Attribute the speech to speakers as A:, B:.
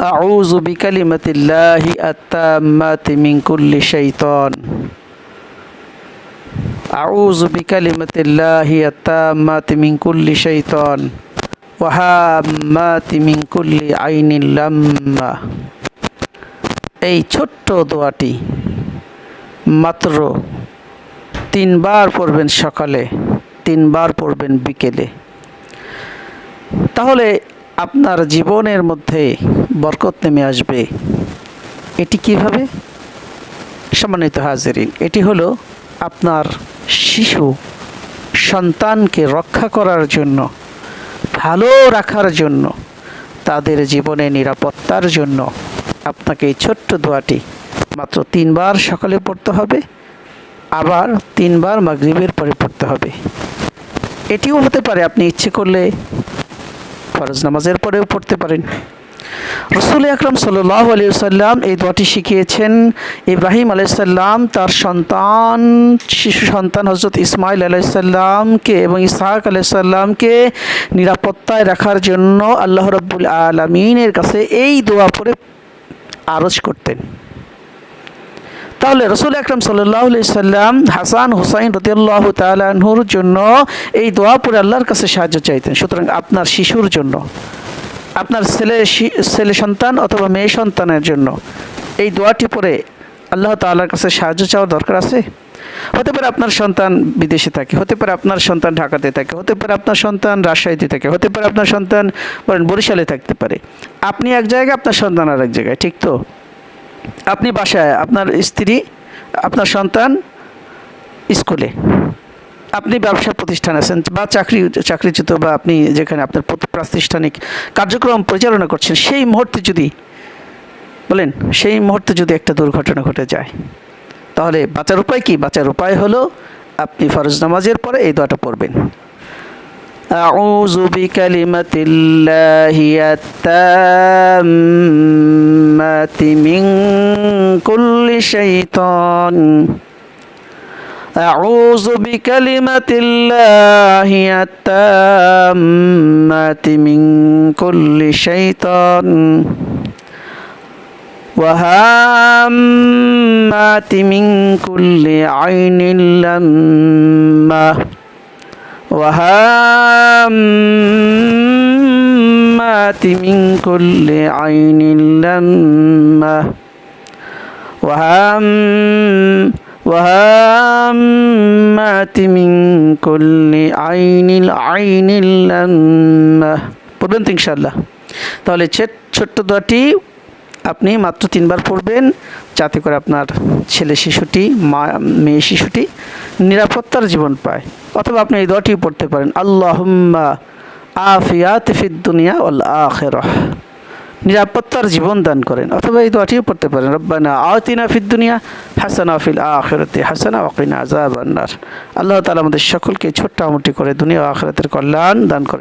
A: أعوذ بكلمة الله التامة من كل شيطان أعوذ بكلمة الله التامة من كل شيطان وهامات من كل عين لما এই ছোট্ট দোয়াটি মাত্র তিনবার পড়বেন সকালে তিনবার পড়বেন বিকেলে তাহলে আপনার জীবনের মধ্যে বরকত নেমে আসবে। এটি কীভাবে? সম্মানিত হাজিরিন, এটি হলো আপনার শিশু সন্তানকে রক্ষা করার জন্য, ভালো রাখার জন্য, তাদের জীবনে নিরাপত্তার জন্য। আপনাকে এই ছোট্ট দোয়াটি মাত্র তিনবার সকালে পড়তে হবে, আবার তিনবার মাগরিবের পরে পড়তে হবে। এটিও হতে পারে আপনি ইচ্ছে করলে ফরজ, নামাজের পরেও পড়তে পারেন। রসুল আকরম সাল্লাহ আলিয়াল্লাম এই দোয়াটি শিখিয়েছেন, ইব্রাহিম আলাইসাল্লাম তার সন্তান, শিশু সন্তান হজরত ইসমাইল আলাইসাল্লামকে এবং ইসাহাক আলাইসাল্লামকে নিরাপত্তায় রাখার জন্য আল্লাহ রব্বুল আলমিনের কাছে এই দোয়া পরে আরজ করতেন। তাহলে রসুল আকরম সাল্লাম হাসান হুসাইন রতিয়াল্লাহ তালাহুর জন্য এই দোয়া পরে আল্লাহর কাছে সাহায্য চাইতেন। সুতরাং আপনার শিশুর জন্য, আপনার ছেলে ছেলে সন্তান অথবা মেয়ে সন্তানের জন্য এই দোয়াটি পরে আল্লাহ তাল্লার কাছে সাহায্য চাওয়ার দরকার আছে? হতে পারে আপনার সন্তান বিদেশে থাকে, হতে পারে আপনার সন্তান ঢাকাতে থাকে, হতে পারে আপনার সন্তান রাজশাহীতে থাকে, হতে পারে আপনার সন্তান বরিশালে থাকতে পারে। আপনি এক জায়গায়, আপনার সন্তান আর এক জায়গায়, ঠিক তো? আপনি বাসায় আপনার স্ত্রী আপনার সন্তান স্কুলে আপনি ব্যবসা প্রতিষ্ঠান আছেন বা চাকরি চাকরিচ্যুত বা আপনি যেখানে আপনার প্রাতিষ্ঠানিক কার্যক্রম পরিচালনা করছেন সেই মুহূর্তে যদি বলেন সেই মুহূর্তে যদি একটা দুর্ঘটনা ঘটে যায় তাহলে বাঁচার উপায় কি বাঁচার উপায় হলো আপনি ফরজ নামাজের পরে এই দোয়াটা পড়বেন أعوذ بكلمة الله التامة من كل شيطان. أعوذ بكلمة الله التامة من كل شيطان. وهامات من كل عين لمة. وهامات من كل عين لمة وهام وهامات من كل عين العين لمة পড়বেন তো ইনশাল্লাহ তাহলে ছোট্ট দোয়াটি আপনি মাত্র তিনবার পড়বেন যাতে করে আপনার ছেলে শিশুটি মা মেয়ে শিশুটি নিরাপত্তার জীবন পায় অথবা আপনি এই দোয়াটি পড়তে পারেন আল্লাহুম্মা আফিয়াত ফিদ দুনিয়া ওল আখেরহ। নিরাপত্তার জীবন দান করেন। অথবা এই দোয়াটিও পড়তে পারেন, রব্বানা আতিনা ফিদ দুনিয়া হাসানা, ফিল আখেরতে হাসানা ওয়াকিনা আজাব আন্নার আল্লাহ তালা আমাদের সকলকে ছোট্ট করে দুনিয়া আখেরাতের কল্যাণ দান করে